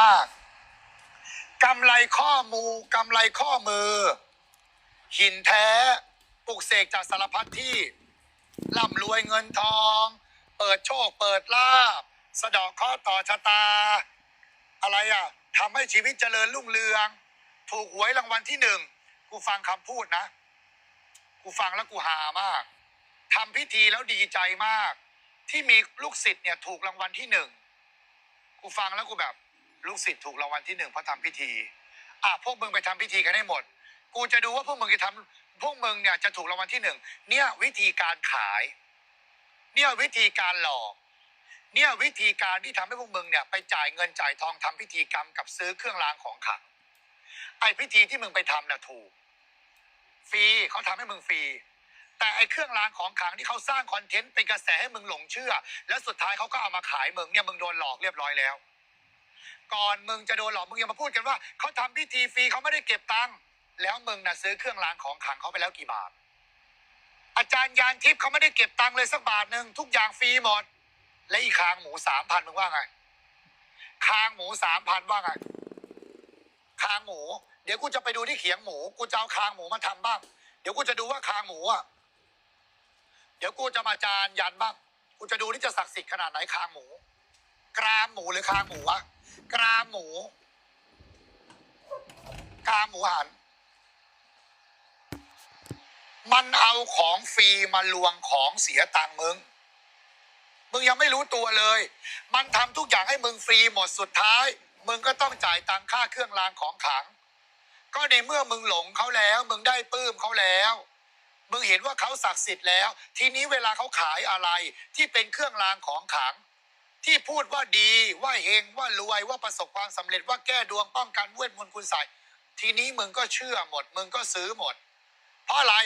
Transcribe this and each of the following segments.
มากกำไรข้อมูกำไรข้อมือ หินแท้ปลุกเสกจากสารพัดที่ร่ำรวยเงินทอง เปิดโชคเปิดลาบสะดอกข้อต่อชะตา อะไรอะทำให้ชีวิตเจริญรุ่งเรือง ถูกหวยรางวัลที่หนึ่งกูฟังคำพูดนะ กูฟังแล้วกูหามากทำพิธีแล้วดีใจมาก ที่มีลูกศิษย์เนี่ยถูกรางวัลที่หนึ่งกูฟังแล้วกูแบบ ลูกศิษย์ถูกรางวัลที่หนึ่งเพราะทำพิธี อะพวกมึงไปทำพิธีกันให้หมด กูจะดูว่าพวกมึงจะทำพวกมึงเนี่ยจะถูกรางวัลที่หนึ่งเนี่ยวิธีการขาย เนี่ยวิธีการหลอก เนี่ยวิธีการที่ทำให้พวกมึงเนี่ยไปจ่ายเงินจ่ายทองทำพิธีกรรมกับซื้อเครื่องรางของขลังไอ้พิธีที่มึงไปทำน่ะถูก ฟรีเขาทำให้มึงฟรี แต่ไอ้เครื่องรางของขลังที่เขาสร้างคอนเทนต์เป็นกระแสให้มึงหลงเชื่อ แล้วสุดท้ายเขาก็เอามาขายมึงเนี่ยมึงโดนหลอกเรียบร้อยแล้ว ก่อนมึงจะโดนหลอกมึงยังมาพูดกันว่าเขาทำพิธีฟรีเขาไม่ได้เก็บตังค์แล้วมึงน่ะซื้อเครื่องรางของขลังเขาไปแล้วกี่บาท อาจารย์ยานทิพย์เขาไม่ได้เก็บตังค์เลยสักบาทหนึ่งทุกอย่างฟรีหมด และอีกคางหมูสามพันมึงว่าไงคางหมูสามพันว่าไงคางหมู เดี๋ยวกูจะไปดูที่เขียงหมูกูจะเอาคางหมูมาทำบ้าง เดี๋ยวกูจะดูว่าคางหมูอะเดี๋ยวกูจะมาจานยันบ้างกูจะดูที่จะศักดิ์สิทธิ์ขนาดไหนคางหมู กรามหมูหรือคางหมูวะ กรามหมู กรามหมูหัน มันเอาของฟรีมาลวงของเสียตังมึง มึงยังไม่รู้ตัวเลย มันทำทุกอย่างให้มึงฟรีหมดสุดท้าย มึงก็ต้องจ่ายตังค่าเครื่องรางของขลัง ก็ในเมื่อมึงหลงเขาแล้ว มึงได้ปลื้มเขาแล้วมึงเห็นว่าเขาศักดิ์สิทธิ์แล้ว ทีนี้เวลาเขาขายอะไรที่เป็นเครื่องรางของขลัง ที่พูดว่าดีว่าเฮงว่ารวยว่าประสบความสำเร็จว่าแก้ดวงป้องกันเวทมนต์คุณใส่ทีนี้มึงก็เชื่อหมด มึงก็ซื้อหมด เพราะอะไร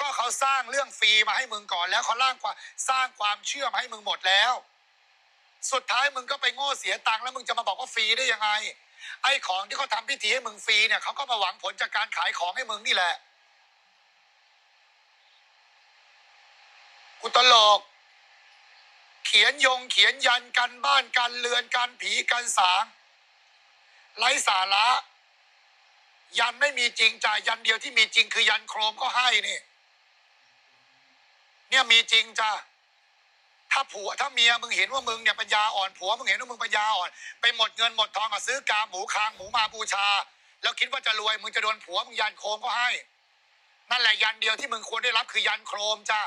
ก็เขาสร้างเรื่องฟรีมาให้มึงก่อนแล้วเขาล่างความสร้างความเชื่อมาให้มึงหมดแล้ว สุดท้ายมึงก็ไปโง่เสียตังค์แล้วมึงจะมาบอกว่าฟรีได้ยังไง ไอ้ของที่เขาทำพิธีให้มึงฟรีเนี่ยเขาก็มาหวังผลจากการขายของให้มึงนี่แหละกูตลก ขียนยงเขียนยันกันบ้านกันเรือนกันผีกันสางไร้สาระ ยันไม่มีจริงจ่ายยันเดียวที่มีจริงคือยันโครมก็ให้นี่เนี่ยมีจริงจ้ะถ้าผัวถ้าเมียมึงเห็นว่ามึงเนี่ยปัญญาอ่อนผัวมึงเห็นว่ามึงปัญญาอ่อน ไปหมดเงินหมดทองอะซื้อกาหมูคางหมูมาบูชา แล้วคิดว่าจะรวยมึงจะโดนผัวมึงยันโครมก็ให้ นั่นแหละยันเดียวที่มึงควรได้รับคือยันโครมจ้ะ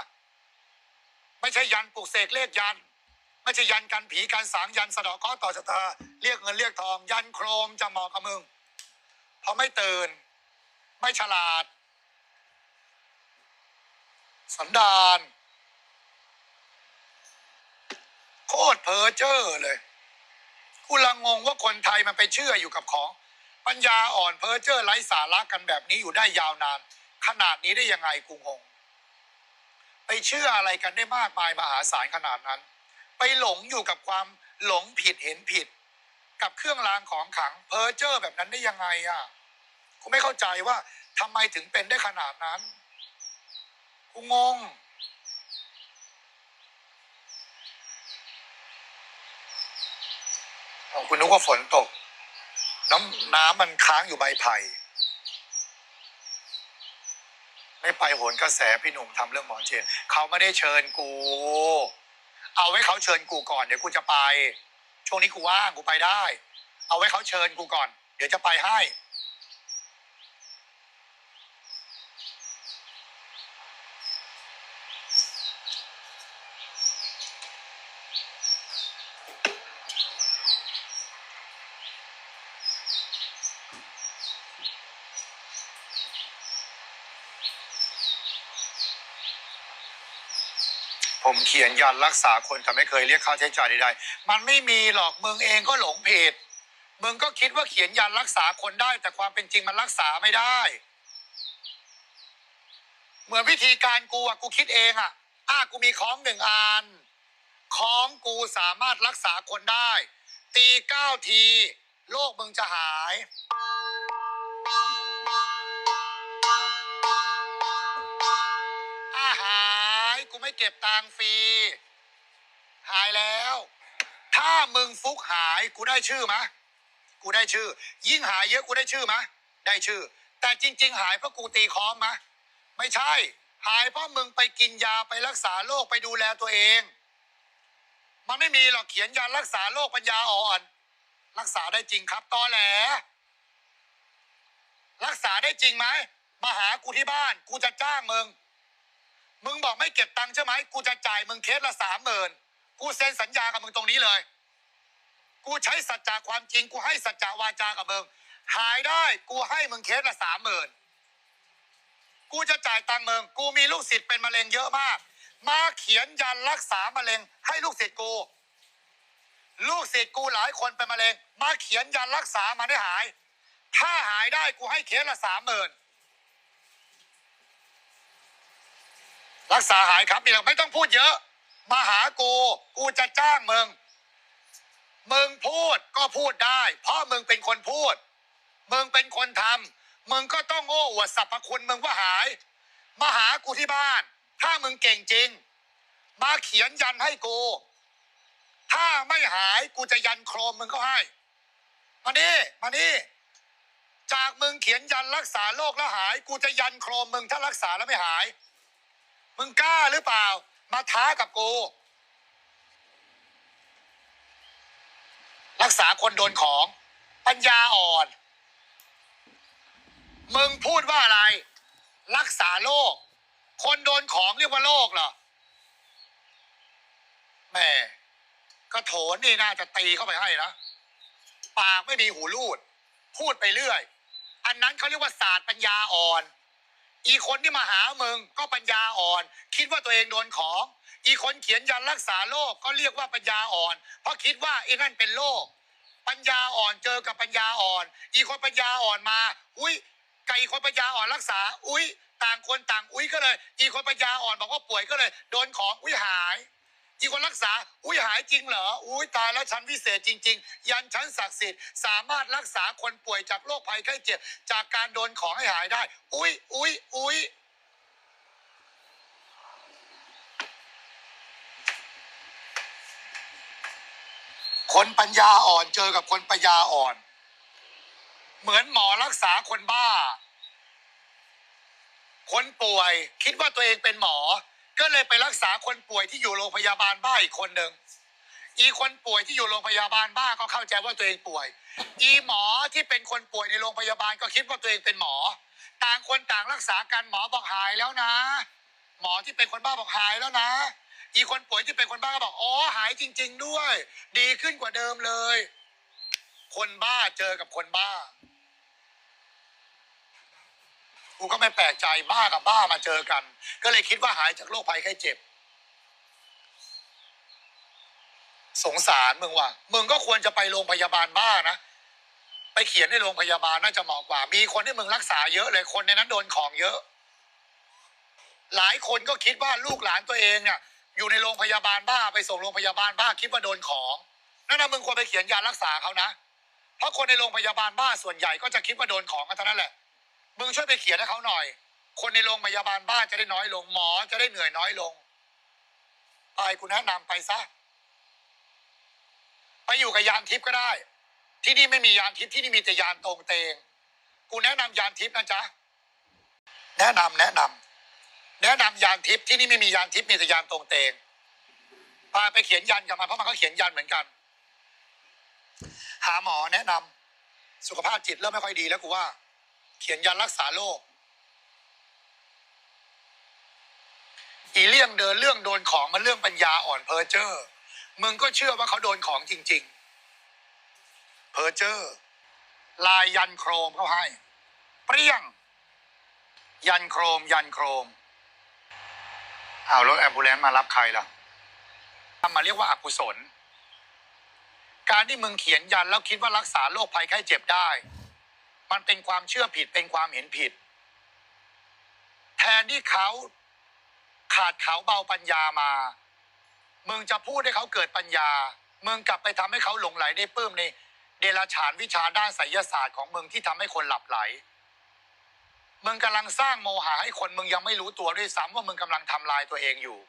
ไม่ใช่ยันปลุกเสกเลขยัน ไม่ใช่ยันกันผีกันสางยันสะเดอกข้อต่อชะตาเรียกเงินเรียกทอง ยันโครมจะเหมาะกับมึงเพราะไม่ตื่น ไม่ฉลาด สันดานโคตรเพอเจ้อเลยกูละงงงว่าคนไทยมันไปเชื่ออยู่กับของ ปัญญาอ่อนเพอเจ้อไร้สาระกันแบบนี้อยู่ได้ยาวนาน ขนาดนี้ได้ยังไงกูงง ไปเชื่ออะไรกันได้มากมายมหาศาลขนาดนั้น ไปหลงอยู่กับความหลงผิดเห็นผิด กับเครื่องรางของขังเพอเจ้อแบบนั้นได้ยังไงอะกูไม่เข้าใจว่าทำไมถึงเป็นได้ขนาดนั้นกูงงคุณนึกว่าฝนตก น้ำน้ำมันค้างอยู่ใบไผ่ไม่ไปโหนกระแสพี่หนุ่มทำเรื่องหมอเจนเขาไม่ได้เชิญกู เอาไว้เขาเชิญกูก่อนเดี๋ยวกูจะไป ช่วงนี้กูว่างกูไปได้ เอาไว้เขาเชิญกูก่อน เดี๋ยวจะไปให้ ผมเขียนยันรักษาคนแต่ไม่เคยเรียกค่าใช้จ่ายใดๆ มันไม่มีหรอกมึงเองก็หลงผิด มึงก็คิดว่าเขียนยันรักษาคนได้ แต่ความเป็นจริงมันรักษาไม่ได้ เหมือนวิธีการกูอะกูคิดเองอะอะกูมีของหนึ่งอันของกูสามารถรักษาคนได้ ตีเก้าที โรคมึงจะหาย ก็บตังค์ฟรี หายแล้ว ถ้ามึงฟุกหายกูได้ชื่อมะ กูได้ชื่อ ยิ่งหายเยอะกูได้ชื่อไหมได้ชื่อ แต่จริง ๆ หายเพราะกูตีคองไหมไม่ใช่ หายเพราะมึงไปกินยาไปรักษาโรคไปดูแลตัวเอง มันไม่มีหรอกเขียนยารักษาโรคปัญญาอ่อน รักษาได้จริงครับตอแหลรักษาได้จริงไหมมาหากูที่บ้าน กูจะจ้างมึง มึงบอกไม่เก็บตังค์ใช่ไหมกูจะจ่ายมึงเคสละสามหมื่นกูเซ็นสัญญากับมึงตรงนี้เลย กูใช้สัจจะความจริง กูให้สัจจะวาจากับมึง หายได้ กูให้มึงเคสละสามหมื่นกูจะจ่ายตังค์มึง กูมีลูกศิษย์เป็นมะเร็งเยอะมาก มาเขียนยันรักษามะเร็ง ให้ลูกศิษย์กู ลูกศิษย์กูหลายคนเป็นมะเร็ง มาเขียนยันรักษามาได้หาย ถ้าหายได้กูให้เคสละสามหมื่น รักษาหายครับนี่เราไม่ต้องพูดเยอะ มาหากู กูจะจ้างมึง มึงพูดก็พูดได้ เพราะมึงเป็นคนพูด มึงเป็นคนทำมึงก็ต้องโอ้อวดสรรพคุณมึงว่าหาย มาหากูที่บ้าน ถ้ามึงเก่งจริง มาเขียนยันให้กู ถ้าไม่หายกูจะยันโครมมึงก็ให้ มานี่มานี่จากมึงเขียนยันรักษาโรคแล้วหาย กูจะยันโครมมึงถ้ารักษาแล้วไม่หาย มึงกล้าหรือเปล่า มาท้ากับกู รักษาคนโดนของ ปัญญาอ่อน มึงพูดว่าอะไร รักษาโรคคนโดนของเรียกว่าโรคเหรอแหม่ก็โถนนี่น่าจะตีเข้าไปให้นะปากไม่มีหูรูด พูดไปเรื่อย อันนั้นเขาเรียกว่าศาสตร์ปัญญาอ่อน อีคนที่มาหามึงก็ปัญญาอ่อน คิดว่าตัวเองโดนของ อีคนเขียนยันรักษาโรคก็เรียกว่าปัญญาอ่อน เพราะคิดว่าไอ้นั่นเป็นโรคปัญญาอ่อนเจอกับปัญญาอ่อน อีคนปัญญาอ่อนมา อุ้ยกับอีคนปัญญาอ่อนรักษา อุ้ยต่างคนต่างอุ้ยก็เลย อีคนปัญญาอ่อนบอกว่าป่วยก็เลย โดนของอุ้ยหาย อีกคนรักษา อุ้ยหายจริงเหรอ อุ้ยตายแล้วชั้นวิเศษจริง ๆ ยันชั้นศักดิ์สิทธิ์สามารถรักษาคนป่วยจากโรคภัยไข้เจ็บ จากการโดนของให้หายได้ อุ้ยอุ้ยอุ้ยคนปัญญาอ่อนเจอกับคนปัญญาอ่อน เหมือนหมอรักษาคนบ้า คนป่วยคิดว่าตัวเองเป็นหมอ เลยไปรักษาคนป่วยที่อยู่โรงพยาบาลบ้าอีกคนหนึ่งอีคนป่วยที่อยู่โรงพยาบาลบ้าก็เข้าใจว่าตัวเองป่วย อีหมอที่เป็นคนป่วยในโรงพยาบาลก็คิดว่าตัวเองเป็นหมอ ต่างคนต่างรักษากันหมอบอกหายแล้วนะ หมอที่เป็นคนบ้าบอกหายแล้วนะ อีคนป่วยที่เป็นคนบ้าก็บอกอ๋อหายจริง ๆ ด้วย ดีขึ้นกว่าเดิมเลย คนบ้าเจอกับคนบ้า กูก็ไม่แปลกใจบ้ากับบ้ามาเจอกัน ก็เลยคิดว่าหายจากโรคภัยไข้เจ็บ สงสารมึงว่ะมึงก็ควรจะไปโรงพยาบาลบ้านะไปเขียนในโรงพยาบาลน่าจะเหมาะกว่า มีคนที่มึงรักษาเยอะเลยคนในนั้นโดนของเยอะ หลายคนก็คิดว่าลูกหลานตัวเองเนี่ยอยู่ในโรงพยาบาลบ้าไปส่งโรงพยาบาลบ้าคิดว่าโดนของนั่นนะมึงควรไปเขียนยารักษาเขานะ เพราะคนในโรงพยาบาลบ้าส่วนใหญ่ก็จะคิดว่าโดนของกันเท่านั้นแหละ มึงช่วยไปเขียนให้เขาหน่อย คนในโรงพยาบาลบ้านจะได้น้อยลงหมอจะได้เหนื่อยน้อยลง ไปกูแนะนำไปซะ ไปอยู่กับยานทิพย์ก็ได้ ที่นี่ไม่มียานทิพย์ที่นี่มีแต่ยานตรงเตง กูแนะนำยานทิพย์นะจ๊ะ แนะนำแนะนำแนะนำยานทิพย์ที่นี่ไม่มียานทิพย์มีแต่ยานตรงเตงพาไปเขียนยันกับมันเพราะมันก็เขียนยันเหมือนกัน หาหมอแนะนำสุขภาพจิตเริ่มไม่ค่อยดีแล้วกูว่า เขียนยันรักษาโรคอีเรื่องเดินเรื่องโดนของมันเรื่องปัญญาอ่อนเพอเจอร์มึงก็เชื่อว่าเขาโดนของจริง ๆ เพอเจอร์ลายยันโครมเขาให้ เปรี้ยง ยันโครม ยันโครมเอารถแอมบูเลนมารับใครล่ะทำมาเรียกว่าอากุศล การที่มึงเขียนยันแล้วคิดว่ารักษาโรคภัยไข้เจ็บได้ มันเป็นความเชื่อผิดเป็นความเห็นผิด แทนที่เขาขาดเขาเบาปัญญามา มึงจะพูดให้เขาเกิดปัญญา มึงกลับไปทำให้เขาหลงไหลได้ปื้มในเดรัจฉานวิชาด้านไสยศาสตร์ของมึงที่ทำให้คนหลับไหล มึงกำลังสร้างโมหะให้คนมึงยังไม่รู้ตัวด้วยซ้ำว่ามึงกำลังทำลายตัวเองอยู่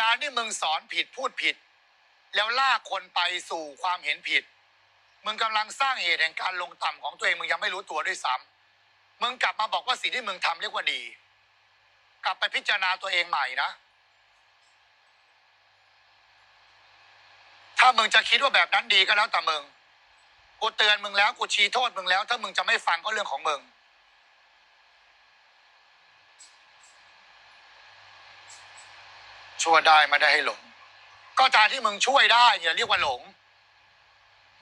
การที่มึงสอนผิดพูดผิด แล้วลากคนไปสู่ความเห็นผิด มึงกำลังสร้างเหตุแห่งการลงต่ำของตัวเองมึงยังไม่รู้ตัวด้วยซ้ำมึงกลับมาบอกว่าสิ่งที่มึงทำเรียกว่าดี กลับไปพิจารณาตัวเองใหม่นะ ถ้ามึงจะคิดว่าแบบนั้นดีก็แล้วแต่มึง กูเตือนมึงแล้วกูชี้โทษมึงแล้ว ถ้ามึงจะไม่ฟังก็เรื่องของมึงช่วยได้ไม่ได้ให้หลง ก็การที่มึงช่วยได้เนี่ยเรียกว่าหลง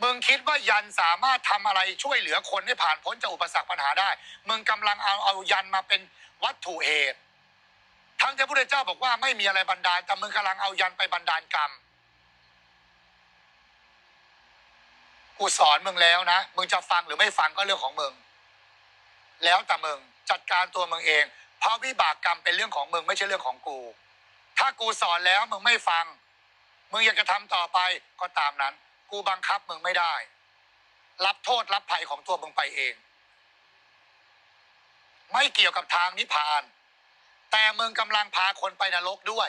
มึงคิดว่ายันสามารถทำอะไรช่วยเหลือคนให้ผ่านพ้นจากอุปสรรคปัญหาได้ มึงกำลังเอาเอายันมาเป็นวัตถุเหตุ ทั้งที่พระพุทธเจ้าบอกว่าไม่มีอะไรบันดาล แต่มึงกำลังเอายันไปบันดาลกรรม กูสอนมึงแล้วนะ มึงจะฟังหรือไม่ฟังก็เรื่องของมึง แล้วแต่มึงจัดการตัวมึงเอง เพราะวิบากกรรมเป็นเรื่องของมึงไม่ใช่เรื่องของกู ถ้ากูสอนแล้วมึงไม่ฟัง มึงอยากจะทำต่อไปก็ตามนั้น กูบังคับมึงไม่ได้ รับโทษรับภัยของตัวมึงไปเอง ไม่เกี่ยวกับทางนิพพาน แต่มึงกำลังพาคนไปนรกด้วย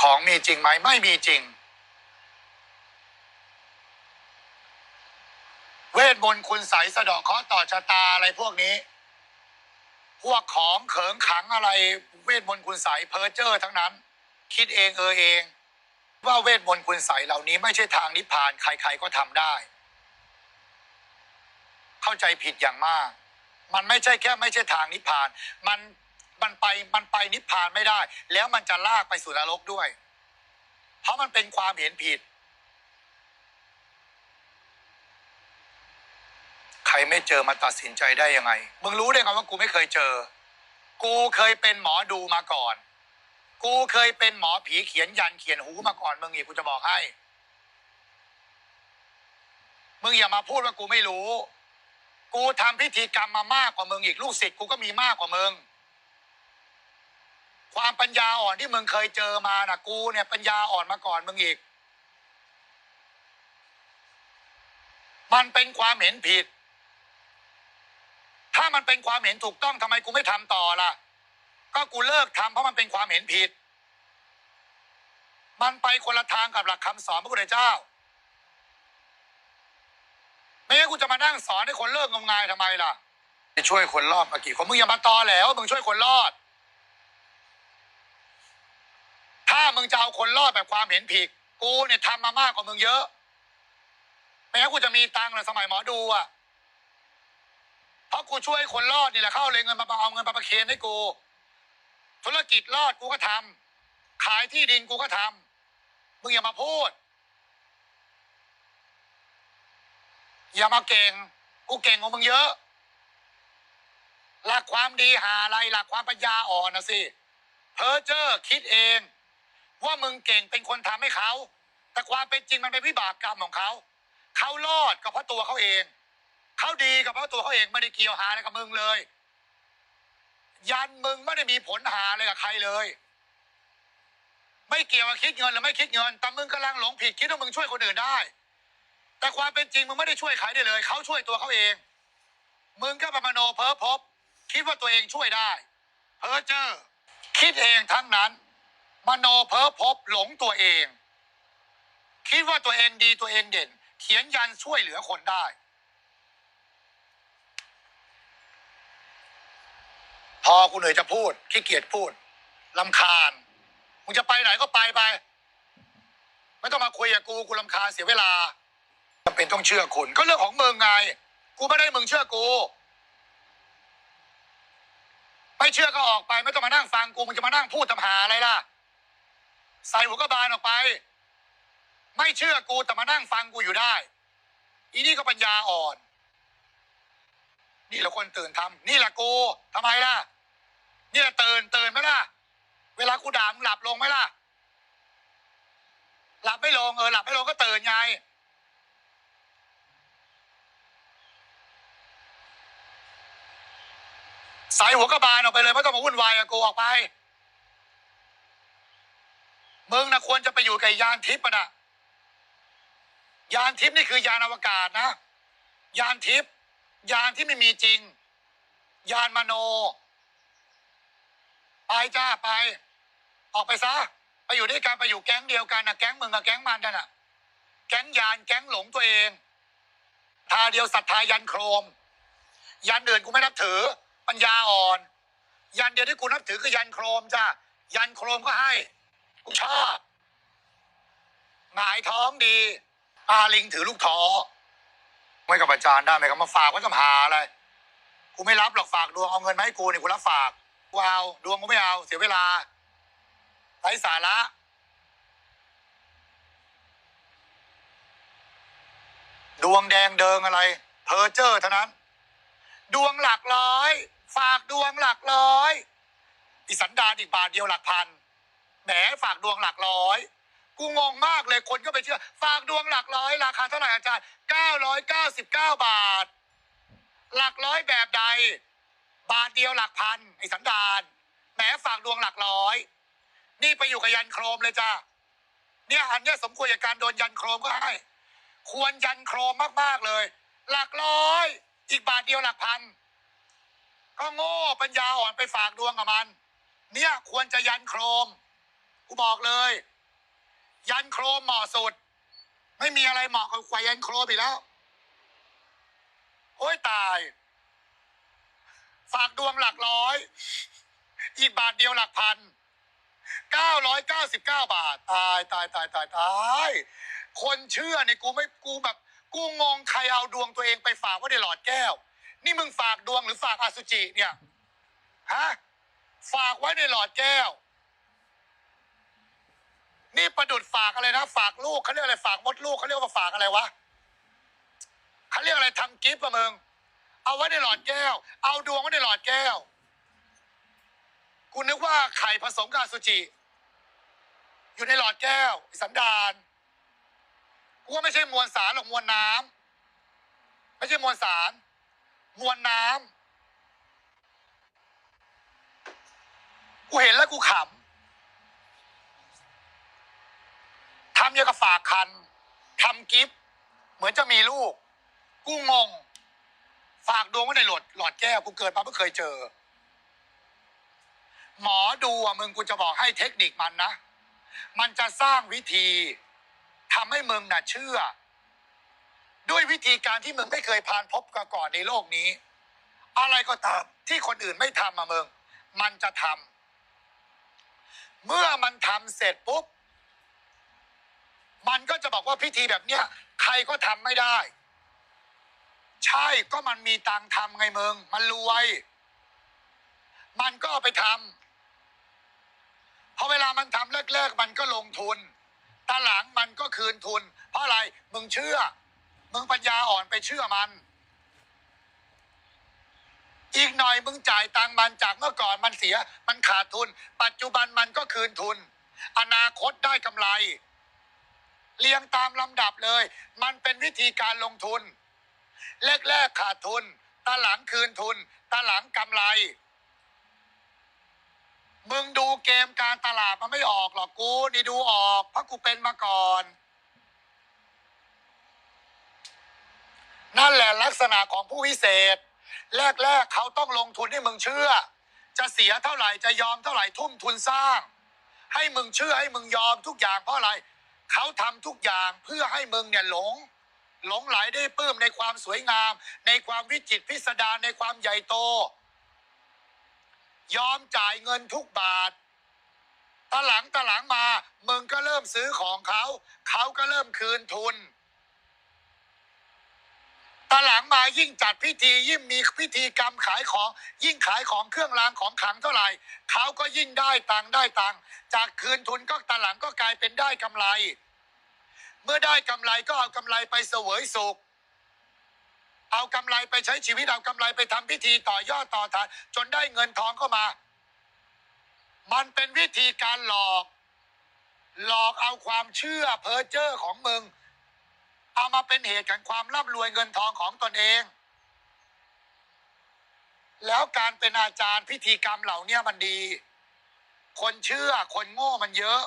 ของมีจริงไหมไม่มีจริง เวทมนต์คุณใสยสะเดอกเคาะต่อชะตาอะไรพวกนี้ พวกของเขิงขังอะไร เวทมนต์คุณใสยเพอเจอร์ทั้งนั้น คิดเองเออเอง ว่าเวทมนต์คุณใสยเหล่านี้ไม่ใช่ทางนิพพานใครๆก็ทำได้ เข้าใจผิดอย่างมาก มันไม่ใช่แค่ไม่ใช่ทางนิพพาน มันมันไปมันไปนิพพานไม่ได้ แล้วมันจะลากไปสู่นรกด้วย เพราะมันเป็นความเห็นผิด ใครไม่เจอมาตัดสินใจได้ยังไง มึงรู้ได้ไงว่ากูไม่เคยเจอ กูเคยเป็นหมอดูมาก่อน กูเคยเป็นหมอผีเขียนยันเขียนหูมาก่อนมึงอีกกูจะบอกให้ มึงอย่ามาพูดว่ากูไม่รู้ กูทำพิธีกรรมมามากกว่ามึงอีกลูกศิษย์กูก็มีมากกว่ามึง ความปัญญาอ่อนที่มึงเคยเจอมานะกูเนี่ยปัญญาอ่อนมาก่อนมึงอีก มันเป็นความเห็นผิด ถ้ามันเป็นความเห็นถูกต้องทำไมกูไม่ทำต่อล่ะ ก็กูเลิกทำเพราะมันเป็นความเห็นผิด มันไปคนละทางกับหลักคำสอนพระพุทธเจ้า ไม่งั้นกูจะมานั่งสอนให้คนเลิกงมงายทำไมล่ะจะช่วยคนรอดมากี่คนมึงอย่ามาตอแหล้วมึงช่วยคนรอด ถ้ามึงจะเอาคนรอดแบบความเห็นผิด กูเนี่ยทำมามากกว่ามึงเยอะ ไม่งั้นกูจะมีตังค์เลยสมัยหมอดูอะเพราะกูช่วยให้คนรอดนี่แหละเข้าเลยเงินมาเอาเงินมาประเคนให้กู ธุรกิจรอดกูก็ทำขายที่ดินกูก็ทำมึงอย่ามาพูด อย่ามาเก่ง กูเก่งกว่ามึงเยอะ หลักความดีหาอะไรหลักความปัญญาอ่อนนะสิเพอเจอร์คิดเอง ว่ามึงเก่งเป็นคนทำให้เขา แต่ความเป็นจริงมันเป็นวิบากกรรมของเขาเขารอดก็เพราะตัวเขาเอง เขาดีก็เพราะตัวเขาเองไม่ได้เกี่ยวหาอะไรกับมึงเลย ยันมึงไม่ได้มีผลหาอะไรกับใครเลย ไม่เกี่ยวกับคิดเงินหรือไม่คิดเงินแต่มึงกำลังหลงผิดคิดว่ามึงช่วยคนอื่นได้ แต่ความเป็นจริงมึงไม่ได้ช่วยใครได้เลยเขาช่วยตัวเขาเอง มึงก็ไปมโนเพ้อพบ คิดว่าตัวเองช่วยได้ เพ้อเจ้อคิดเองทั้งนั้น มโนเพ้อพบหลงตัวเอง คิดว่าตัวเองดีตัวเองเด่น เขียนยันช่วยเหลือคนได้ พอกูเหนื่อยจะพูดขี้เกียจพูดลำคาญมึงจะไปไหนก็ไปไป ไม่ต้องมาคุยกับกูกูลำคาญเสียเวลาจำเป็นต้องเชื่อคุณก็เรื่องของมึงไง กูไม่ได้มึงเชื่อกู ไม่เชื่อก็ออกไป ไม่ต้องมานั่งฟังกูมึงจะมานั่งพูดทำหาอะไรล่ะ ใส่หัวกระบาลออกไป ไม่เชื่อกูแต่มานั่งฟังกูอยู่ได้ อีนี่ก็ปัญญาอ่อน นี่แหละคนตื่นทำนี่แหละกูทำไมล่ะ นี่แหละตื่นตื่นไหมล่ะ เวลากูด่ามึงหลับลงไหมล่ะ หลับไม่ลงเออหลับไม่ลงก็ตื่นไงใส่หัวกระบาลออกไปเลยไม่ต้องมาวุ่นวายกับกูออกไปมึงนะควรจะไปอยู่กับยานทิพย์นะยานทิพย์นี่คือยานอวกาศนะ ยานทิพย์ ยานที่ไม่มีจริง ยานมโน ไปจ้าไป ออกไปซะไปอยู่ด้วยกันไปอยู่แก๊งเดียวกันนะแก๊งมึงกับแก๊งมันกันอะแก๊งยานแก๊งหลงตัวเองทาเดียวศรัทธายันโครม ยันอื่นกูไม่นับถือ ปัญญาอ่อน ยันเดียวที่กูนับถือคือยันโครมจ้ะยันโครมก็ให้กูชอบหงายท้องดีอาลิงถือลูกท้อ ไม่กับอาจารย์ได้ไหมครับมาฝากไว้กับหาอะไรกูไม่รับหรอกฝากดวงเอาเงินมาให้กูเนี่ยกูรับฝากกูเอาดวงกูไม่เอาเสียเวลาไร้สาระดวงแดงเดิงอะไร เพอเจอร์เท่านั้น ดวงหลักร้อย ฝากดวงหลักร้อย อีสันดานอีกบาทเดียวหลักพันแหมฝากดวงหลักร้อย กูงงมากเลยคนก็ไปเชื่อ ฝากดวงหลักร้อยราคาเท่าไหร่อาจารย์เก้าร้อยเก้าสิบเก้าบาท หลักร้อยแบบใด บาทเดียวหลักพันไอ้สันดานแหมฝากดวงหลักร้อย นี่ไปอยู่กับยันโครมเลยจ้าเนี่ยอันเนี้ยสมควรกับการโดนยันโครมก็ให้ควรยันโครมมากๆเลย หลักร้อย อีกบาทเดียวหลักพันก็โง่ปัญญาอ่อนไปฝากดวงกับมัน เนี่ยควรจะยันโครมกูบอกเลย ยันโครมเหมาะสุด ไม่มีอะไรเหมาะกับกว่ายันโครมอีกแล้ว โอ้ยตาย ฝากดวงหลักร้อย อีกบาทเดียวหลักพันเก้าร้อยเก้าสิบเก้าบาท ตายตายตายตายตายคนเชื่อเนี่ยกูไม่กูแบบ กูงงใครเอาดวงตัวเองไปฝากไว้ในหลอดแก้ว นี่มึงฝากดวงหรือฝากอสุจิเนี่ยฮะฝากไว้ในหลอดแก้ว นี่ประดุดฝากอะไรนะ ฝากลูกเขาเรียกอะไรฝากมดลูกเขาเรียกว่าฝากอะไรวะเขาเรียกอะไรทำกิฟต์อะมึงเอาไว้ในหลอดแก้ว เอาดวงไว้ในหลอดแก้วกูนึกว่าไข่ผสมกับสุจิ อยู่ในหลอดแก้วสันดานกูว่าไม่ใช่มวลสารหรอกมวลน้ำไม่ใช่มวลสาร มวลน้ำกูเห็นแล้วกูขำทำอย่างกับฝากคันทำกิฟต์เหมือนจะมีลูก กูงง ฝากดวงไว้ในหลอดหลอดแก้วกูเกิดมาไม่เคยเจอ หมอดูอะมึงกูจะบอกให้เทคนิคมันนะ มันจะสร้างวิธีทำให้มึงน่ะเชื่อ ด้วยวิธีการที่มึงไม่เคยผ่านพบกันก่อนในโลกนี้ อะไรก็ตามที่คนอื่นไม่ทำมามึง มันจะทำเมื่อมันทำเสร็จปุ๊บ มันก็จะบอกว่าพิธีแบบเนี้ยใครก็ทำไม่ได้ ใช่ก็มันมีตังค์ทำไงมึง มันรวย มันก็เอาไปทำพอเวลามันทำแรกๆมันก็ลงทุนตอนหลังมันก็คืนทุน เพราะอะไรมึงเชื่อ มึงปัญญาอ่อนไปเชื่อมัน อีกหน่อยมึงจ่ายตังมันจากเมื่อก่อนมันเสีย มันขาดทุน ปัจจุบันมันก็คืนทุน อนาคตได้กำไร เรียงตามลำดับเลย มันเป็นวิธีการลงทุน แรกๆขาดทุนตาหลังคืนทุนตาหลังกำไร มึงดูเกมการตลาดมันไม่ออกหรอกกู นี่ดูออก เพราะกูเป็นมาก่อน นั่นแหละลักษณะของผู้วิเศษ แรกๆเขาต้องลงทุนให้มึงเชื่อ จะเสียเท่าไหร่จะยอมเท่าไหร่ทุ่มทุนสร้าง ให้มึงเชื่อให้มึงยอมทุกอย่างเพราะอะไร เขาทำทุกอย่างเพื่อให้มึงเนี่ยหลง หลงไหลได้ปลื้มในความสวยงาม ในความวิจิตรพิสดารในความใหญ่โต ยอมจ่ายเงินทุกบาทตะหลังตะหลังมา มึงก็เริ่มซื้อของเขา เขาก็เริ่มคืนทุน ตาหลังมายิ่งจัดพิธียิ่งมีพิธีกรรมขายของยิ่งขายของเครื่องรางของขลังเท่าไหร่เขาก็ยิ่งได้ตังได้ตังจากคืนทุนก็ตาหลังก็กลายเป็นได้กำไร เมื่อได้กำไรก็เอากำไรไปเสวยสุข เอากำไรไปใช้ชีวิตเอากำไรไปทำพิธีต่อยอดต่อทานจนได้เงินทองเข้ามา มันเป็นวิธีการหลอก หลอกเอาความเชื่อเพ้อเจ้อของมึง เอามาเป็นเหตุแห่งความร่ำรวยเงินทองของตนเอง แล้วการเป็นอาจารย์พิธีกรรมเหล่านี้มันดี คนเชื่อคนโง่มันเยอะ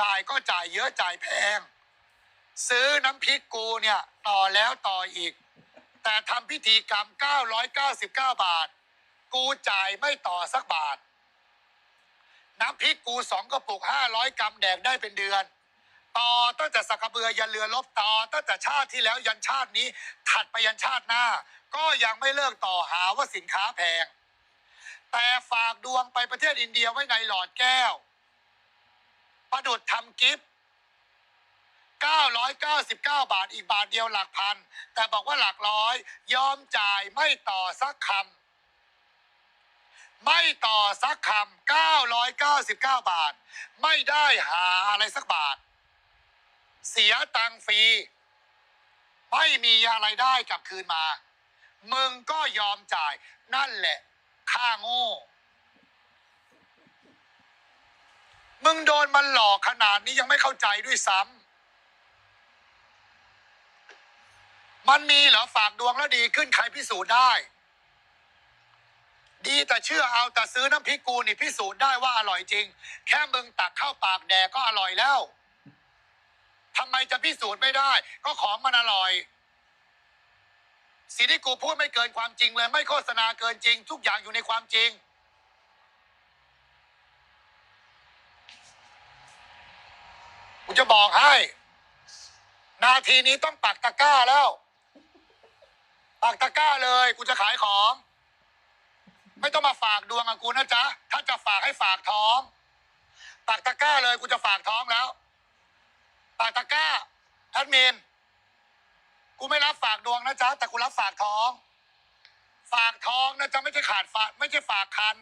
จ่ายก็จ่ายเยอะจ่ายแพง ซื้อน้ำพริกกูเนี่ยต่อแล้วต่ออีก แต่ทำพิธีกรรม 999 บาท กูจ่ายไม่ต่อสักบาท น้ำพริกกูสองกระปุก 500 กรัมแดกได้เป็นเดือน ต่อตั้งแต่สักเบือยันเรือลบต่อตั้งแต่ชาติที่แล้วยันชาตินี้ถัดไปยันชาติหน้า ก็ยังไม่เลิกต่อหาว่าสินค้าแพง แต่ฝากดวงไปประเทศอินเดียไว้ในหลอดแก้ว ประดุดทำกิฟต์999 บาทอีกบาทเดียวหลักพัน แต่บอกว่าหลักร้อย ยอมจ่ายไม่ต่อสักคำไม่ต่อสักคำ999 บาท ไม่ได้หาอะไรสักบาท เสียตังค์ฟรี ไม่มีอะไรได้กลับคืนมา มึงก็ยอมจ่าย นั่นแหละ ค่าโง่ มึงโดนมันหลอกขนาดนี้ยังไม่เข้าใจด้วยซ้ำ มันมีเหรอฝากดวงแล้วดีขึ้นใครพิสูจน์ได้ ดีแต่เชื่อเอาแต่ซื้อน้ำพริกกูนี่พิสูจน์ได้ว่าอร่อยจริง แค่มึงตักเข้าปากแดกก็อร่อยแล้ว ทำไมจะพิสูจน์ไม่ได้ ก็ของมันอร่อย สิ่งที่กูพูดไม่เกินความจริงเลย ไม่โฆษณาเกินจริง ทุกอย่างอยู่ในความจริง กูจะบอกให้ นาทีนี้ต้องปักตะกร้าแล้ว ปักตะกร้าเลย กูจะขายของ ไม่ต้องมาฝากดวงกับกูนะจ๊ะ ถ้าจะฝากให้ฝากท้อง ปักตะกร้าเลย กูจะฝากท้องแล้ว ปักตะกร้าแอดมิน กูไม่รับฝากดวงนะจ๊ะ แต่กูรับฝากท้อง ฝากท้องนะจ๊ะไม่ใช่ขาดฝากไม่ใช่ฝากคัน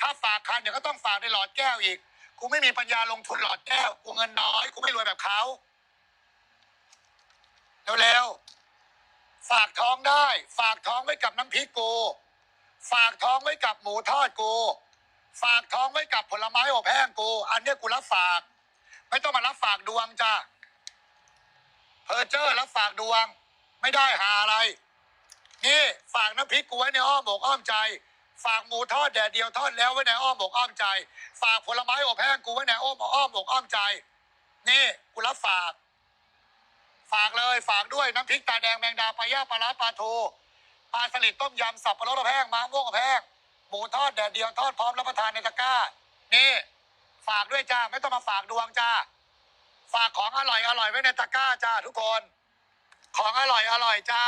ถ้าฝากคันเดี๋ยวก็ต้องฝากในหลอดแก้วอีก กูไม่มีปัญญาลงทุนหลอดแก้ว กูเงินน้อย กูไม่รวยแบบเขาเร็วๆ ฝากท้องได้ ฝากท้องไว้กับน้ำพริกกู ฝากท้องไว้กับหมูทอดกู ฝากท้องไว้กับผลไม้อบแห้งกู อันนี้กูรับฝาก ไม่ต้องมารับฝากดวงจ้าเพอเจอร์รับฝากดวง ไม่ได้หาอะไร นี่ฝากน้ำพริกกูไว้ในอ้อมอกอ้อมใจ ฝากหมูทอดแดดเดียวทอดแล้วไว้ในอ้อมอกอ้อมใจ ฝากผลไม้อบแห้งกูไว้ในอ้อมอ้อมอกอ้อมใจ นี่กูรับฝาก ฝากเลยฝากด้วยน้ำพริกตาแดงแมงดาปลาย่างปลาร้าปลาทูปลาสลิดต้มยำสับปะรดอบแห้งมะม่วงอบแห้งหมูทอดแดดเดียวทอดพร้อมรับประทานในตะกร้า นี่ ฝากด้วยจ้าไม่ต้องมาฝากดวงจ้าฝากของอร่อยอร่อยไว้ในตะกร้าจ้าทุกคน ของอร่อยอร่อยจ้า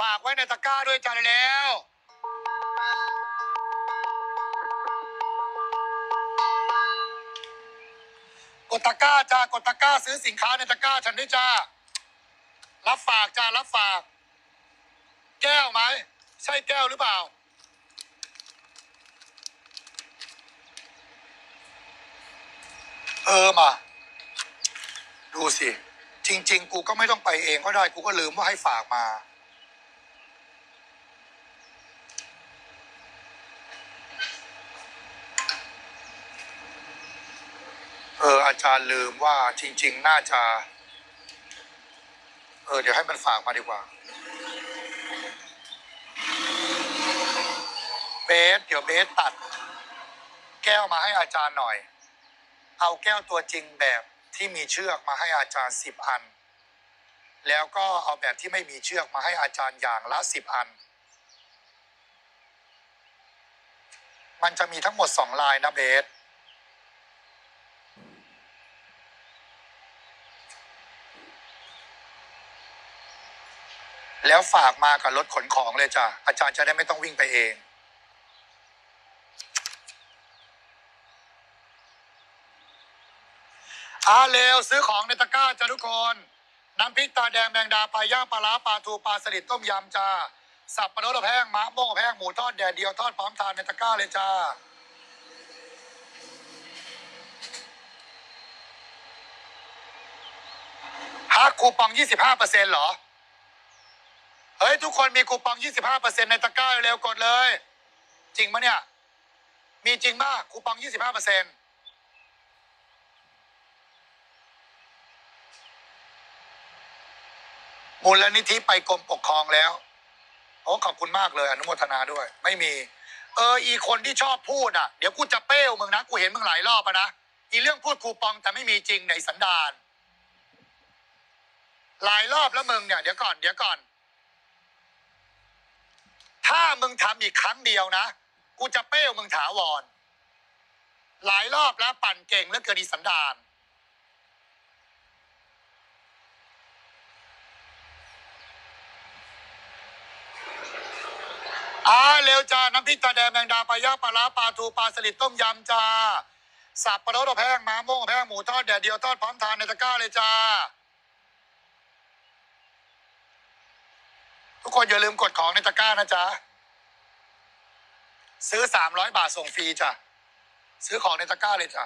ฝากไว้ในตะกร้าด้วยจ้าเร็วกดตะกร้าจ้ากดตะกร้าซื้อสินค้าในตะกร้าฉันด้วยจ้า รับฝากจ้ารับฝาก แก้วไหม ใช่แก้วหรือเปล่า เออมา ดูสิ จริง ๆ กูก็ไม่ต้องไปเองก็ได้ กูก็ลืมว่าให้ฝากมาเอออาจารย์ลืมว่าจริง ๆ น่าจะ เออ เดี๋ยวให้มันฝากมาดีกว่าเบสเดี๋ยวเบสตัด แก้วมาให้อาจารย์หน่อย เอาแก้วตัวจริงแบบที่มีเชือกมาให้อาจารย์สิบอัน แล้วก็เอาแบบที่ไม่มีเชือกมาให้อาจารย์อย่างละสิบอัน มันจะมีทั้งหมดสองลายนะเบสแล้วฝากมากับรถขนของเลยจ้ะอาจารย์จะได้ไม่ต้องวิ่งไปเอง อาเร็วซื้อของในตะกร้าจ้าทุกคน น้ำพริกตาแดงแมงดาปลาย่างปลาล้าปลาทูปลาสลิดต้มยำจ้าสับปะรดอบแห้งมะม่วงอบแห้งหมูทอดแดดเดียวทอดพร้อมทานในตะกร้าเลยจ้าฮักคูปอง 25%เหรอ เฮ้ย ทุกคนมีคูปอง 25%ในตะกร้าเร็วกดเลย จริงปะเนี่ย มีจริงมากคูปอง 25% มูลนิธิไปกรมปกครองแล้วโอ้ขอบคุณมากเลยอนุโมทนาด้วย ไม่มี เออ อีคนที่ชอบพูดอะ เดี๋ยวกูจะเป้วมึงนะ กูเห็นมึงหลายรอบอะนะ อีเรื่องพูดคูปองแต่ไม่มีจริงในสันดานหลายรอบแล้วมึงเนี่ยเดี๋ยวก่อนเดี๋ยวก่อน ถ้ามึงทำอีกครั้งเดียวนะ กูจะเป้วมึงถาวร หลายรอบแล้วปั่นเก่งแล้วเกินอีสันดาน เร็วจ้าน้ำพริกตาแดงแมงดาปลาย่างปลาล้าปลาทูปลาสลิดต้มยำจ้าสับปะรดอบแห้งม้าโม่งอบแห้งหมูทอดแดดเดียวทอดพร้อมทานในตะกร้าเลยจ้า ทุกคนอย่าลืมกดของในตะกร้านะจ๊ะซื้อสามร้อยบาทส่งฟรีจ้ะซื้อของในตะกร้าเลยจ้ะ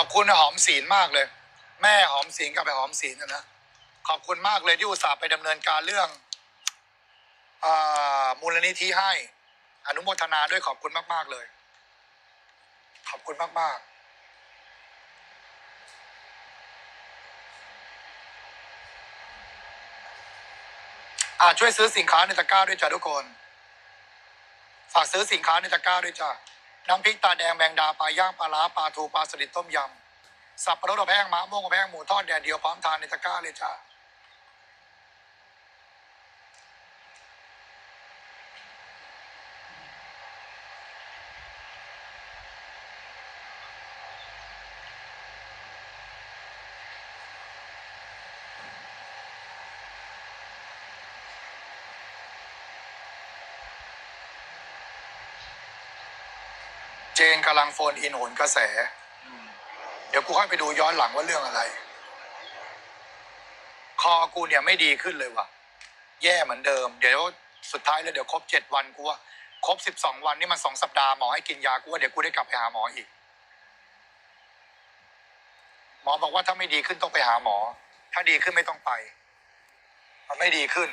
อบคุณหอมศีลมากเลย แม่หอมศีลกับไปหอมศีลนะนะขอบคุณมากเลยที่อุตส่าห์ไปดำเนินการเรื่องอมูลนิธิให้ อนุโมทนาด้วยขอบคุณมาก ๆ เลย ขอบคุณมาก ๆอ่าช่วยซื้อสินค้าในตะกร้าด้วยจ้ะทุกคน ฝากซื้อสินค้าในตะกร้าด้วยจ้ะ น้ำพริกตาแดงแมงดาปลาย่างปลาล้าปลาทูปลาสลิดต้มยำสับปะรดอบแห้งมะม่วงอบแห้งหมูทอดแดดเดียวพร้อมทานในตะกร้าเลยจ้า เจนกำลังโฟนอินโหนกระแส เดี๋ยวกูค่อยไปดูย้อนหลังว่าเรื่องอะไร คอกูเนี่ยไม่ดีขึ้นเลยว่ะ แย่เหมือนเดิม เดี๋ยวสุดท้ายแล้วเดี๋ยวครบเจ็ดวันกูว่าครบสิบสองวันนี่มันสองสัปดาห์หมอให้กินยากูว่าเดี๋ยวกูได้กลับไปหาหมออีก หมอบอกว่าถ้าไม่ดีขึ้นต้องไปหาหมอ ถ้าดีขึ้นไม่ต้องไป มันไม่ดีขึ้น